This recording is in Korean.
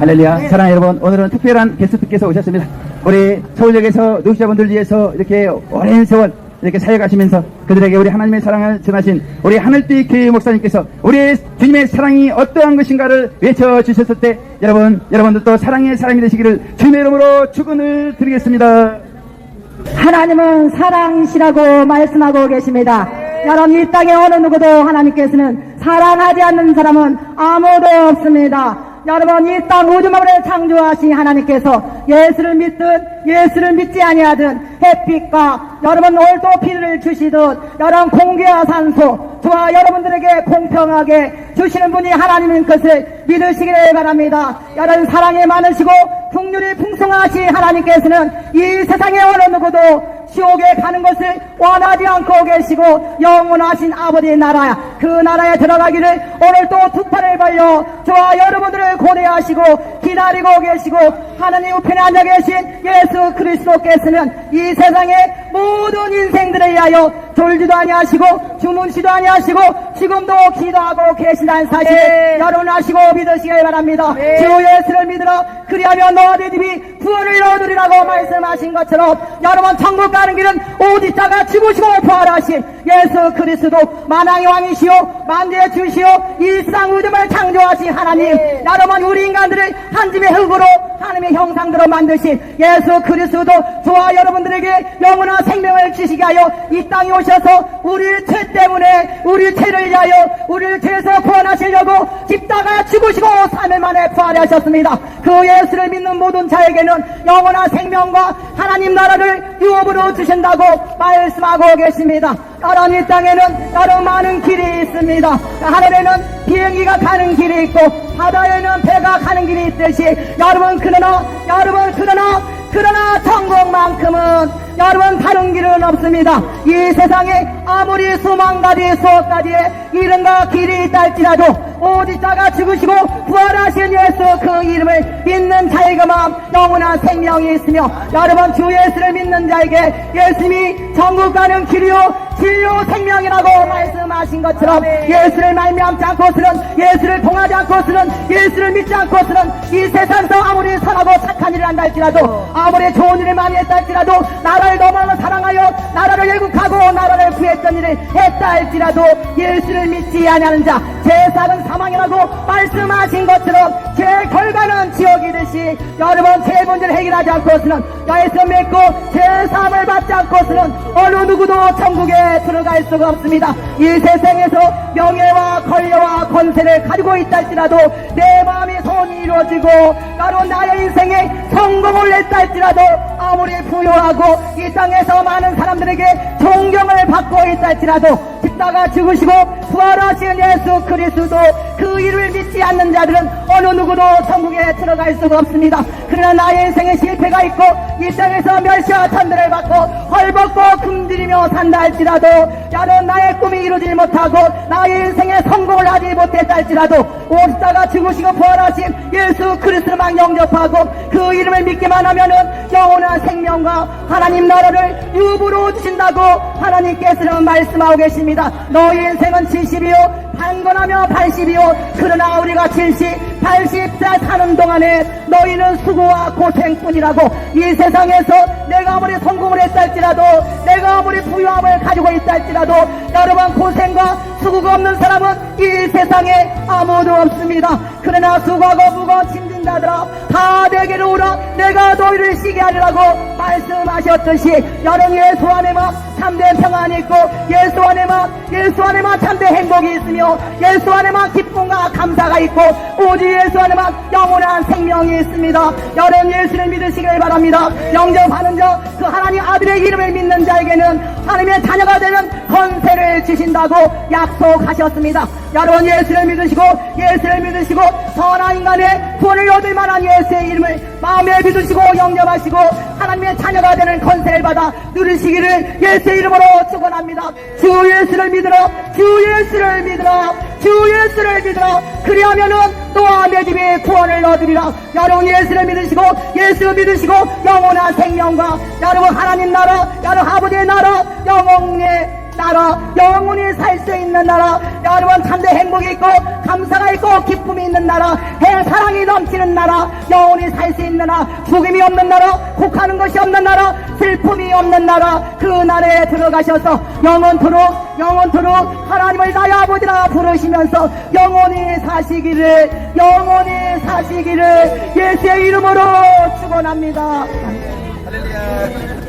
할렐루야. 사랑하는 여러분, 오늘은 특별한 게스트께서 오셨습니다. 우리 서울역에서 노숙자분들 위해서 이렇게 오랜 세월 이렇게 사역하시면서 그들에게 우리 하나님의 사랑을 전하신 우리 하늘빛 교회 목사님께서 우리의 주님의 사랑이 어떠한 것인가를 외쳐주셨을 때 여러분, 여러분들도 사랑의 사람이 되시기를 주님의 이름으로 축원을 드리겠습니다. 하나님은 사랑이시라고 말씀하고 계십니다. 여러분 이 땅에 어느 누구도 하나님께서는 사랑하지 않는 사람은 아무도 없습니다. 여러분 이땅 우주만을 창조하신 하나님께서 예수를 믿든 예수를 믿지 아니하든 햇빛과 여러분 올도 피를 주시듯 여러분 공기와 산소 저와 여러분들에게 공평하게 주시는 분이 하나님인 것을 믿으시기를 바랍니다. 여러분 사랑이 많으시고 풍률이 풍성하신 하나님께서는 이 세상에 어느 누구도 지옥에 가는 것을 원하지 않고 계시고 영원하신 아버지의 나라 그 나라에 들어가기를 오늘 또두 팔을 벌려 저와 여러분들을 고대하시고 기다리고 계시고 하나님 우편에 앉아 계신 예수 그리스도께서는 이 세상의 모든 인생들을 위하여 졸지도 아니하시고 주문시도 아니하시고 지금도 기도하고 계신다는 사실 여러분 아시고 믿으시길 바랍니다. 주 예수를 믿으라 그리하면 너와 내 집이 구원을 얻으리라고 말씀하신 것처럼 여러분 천국 가는 길은 오직 자가 죽으시고 부활하신 예수 그리스도 만왕의 왕이시오. 만주의 주시오. 일상 우주을 창조하신 하나님. 여러분 우리 인간들을 한 집의 흙으로 하나님의 형상대로 만드신 예수 그리스도 저와 여러분들에게 영원한 생명을 주시게 하여 이 땅에 오 셔서 우리 죄 때문에 우리 죄를 위하여 우리를 죄에서 구원하시려고 십자가 죽으시고 3일 만에 부활하셨습니다. 그 예수를 믿는 모든 자에게는 영원한 생명과 하나님 나라를 유업으로 주신다고 말씀하고 계십니다. 여러분 이 땅에는 여러 많은 길이 있습니다. 하늘에는 비행기가 가는 길이 있고 바다에는 배가 가는 길이 있듯이 여러분 그러나 여러분 그러나 그러나 천국만큼은 여러분 다른 길은 없습니다. 이 세상에 아무리 수만 가지 수억 가지의 이름과 길이 있다 할지라도 오직 자가 죽으시고 부활하신 예수 그 이름을 믿는 자에게만 영원한 생명이 있으며 여러분 주 예수를 믿는 자에게 예수님이 천국 가는 길이요 진료 생명이라고 말씀하신 것처럼 예수를 말미암지 않고서는 예수를 통하지 않고서는 예수를 믿지 않고서는 이 세상에서 아무리 선하고 착한 일을 한다 할지라도 아무리 좋은 일을 많이 했다 할지라도 나라를 너무나 사랑하여 나라를 열국하고 나라를 구했던 일을 했다 할지라도 예수를 믿지 아니하는 자 제사는 사망이라고 말씀하신 것처럼 제 결과는 지옥이듯이 여러분 제 문제를 해결하지 않고서는 예수 믿고 제 삶을 받지 않고서는 어느 누구도 천국에 들어갈 수가 없습니다. 이 세상에서 명예와 권력과 권세를 가지고 있다 할지라도 내 마음이 소원이 이루어지고 나로 나의 인생에 성공을 냈다 할지라도 아무리 부유하고 이 땅에서 많은 사람들에게 존경을 받고 있다 할지라도 십자가 죽으시고 부활하신 예수 그리스도 그 이름을 믿지 않는 자들은 어느 누구도 천국에 들어갈 수가 없습니다. 그러나 나의 인생에 실패가 있고 이 땅에서 멸시와 천대를 받고 헐벗고 금들이며 산다 할지라도 야는 나의 꿈이 이루지 못하고 나의 인생에 성공을 하지 못했다 할지라도 오십자가 죽으시고 부활하신 예수 그리스도만 영접하고 그 이름을 믿기만 하면은 영원한 생명과 하나님 나라를 유부로 주신다고 하나님께서는 말씀하고 계십니다 너희 인생은 70이요. 판건하며 80이요. 그러나 우리가 70, 80세 사는 동안에 너희는 수고와 고생뿐이라고 이 세상에서 내가 아무리 성공을 했다 할지라도 내가 아무리 부유함을 가지고 있다 할지라도 여러분 고생과 수고가 없는 사람은 이 세상에 아무도 없습니다. 그러나 수고하고 무거운 힘든 자들아 다 내게로 오라. 내가 너희를 쉬게 하리라고 말씀하셨듯이 여러분 예수 안에만 참된 평안이 있고 예수 안에만 예수 안에만 참된 행복이 있으며 예수 안에만 기쁨과 감사가 있고 오직 예수 안에만 영원한 생명이 있습니다. 여러분 예수를 믿으시길 바랍니다. 영접하는 자 그 하나님 아들의 이름을 믿는 자에게는 하나님의 자녀가 되는 권세를 주신다고 약 속하셨습니다 여러분 예수를 믿으시고 예수를 믿으시고 선한 인간의 구원을 얻을 만한 예수의 이름을 마음에 믿으시고 영접하시고 하나님의 자녀가 되는 권세를 받아 누리시기를 예수의 이름으로 축원합니다. 주 예수를 믿으라. 주 예수를 믿으라. 주 예수를 믿으라. 그리하면은 또한 내 집에 구원을 얻으리라. 여러분 예수를 믿으시고 예수 믿으시고 영원한 생명과 여러분 하나님 나라 여러분 아버지의 나라 영원의 나라 영원히 살 수 있는 나라. 여러분 참된 행복이 있고 감사가 있고 기쁨이 있는 나라. 해 사랑이 넘치는 나라. 영원히 살 수 있는 나라 죽음이 없는 나라. 곡하는 것이 없는 나라. 슬픔이 없는 나라. 그 나라에 들어가셔서 영원토록 영원토록 하나님을 나의 아버지라 부르시면서 영원히 사시기를 영원히 사시기를 예수의 이름으로 축원합니다. 할렐루야.